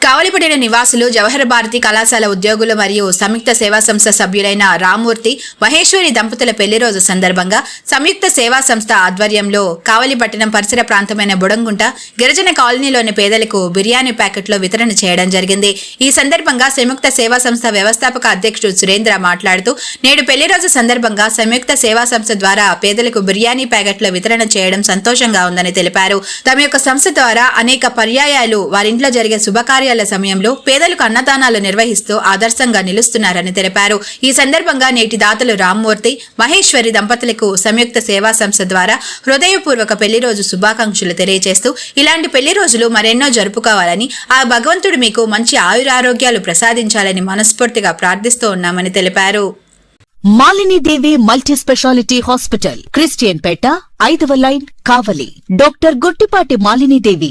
కావలిపడిన నివాసులు జవహర్ భారతి కళాశాల ఉద్యోగులు మరియు సంయుక్త సేవా సంస్థ సభ్యులైన రామూర్తి మహేశ్వరి దంపతుల పెళ్ళి రోజు సందర్భంగా సంయుక్త సేవా సంస్థ ఆధ్వర్యంలో కావలిపట్టణం పరిసర ప్రాంతమైన బుడంగుంట గిరిజన కాలనీలోని పేదలకు బిర్యానీ ప్యాకెట్లో వితరణ చేయడం జరిగింది. ఈ సందర్భంగా సంయుక్త సేవా సంస్థ వ్యవస్థాపక అధ్యక్షుడు సురేంద్ర మాట్లాడుతూ నేడు పెళ్ళి రోజు సందర్భంగా సంయుక్త సేవా సంస్థ ద్వారా పేదలకు బిర్యానీ ప్యాకెట్లో వితరణ చేయడం సంతోషంగా ఉందని తెలిపారు. తమ యొక్క సంస్థ ద్వారా అనేక పర్యాయాలు వారింట్లో జరిగే శుభకార్య శుభకార్యాల సమయంలో పేదలకు అన్నదానాలు నిర్వహిస్తూ ఆదర్శంగా నిలుస్తున్నారని తెలిపారు. ఈ సందర్భంగా నేటి దాతలు రామ్మూర్తి మహేశ్వరి దంపతులకు సంయుక్త సేవా సంస్థ ద్వారా హృదయపూర్వక పెళ్ళి రోజు శుభాకాంక్షలు తెలియజేస్తూ ఇలాంటి పెళ్ళి రోజులు మరెన్నో జరుపుకోవాలని ఆ భగవంతుడు మీకు మంచి ఆయురారోగ్యాలు ప్రసాదించాలని మనస్ఫూర్తిగా ప్రార్థిస్తూ ఉన్నామని తెలిపారు. Malinidevi multi speciality hospital Christian Peta ఐదవ line Kavali. Doctor Guttipati Malinidevi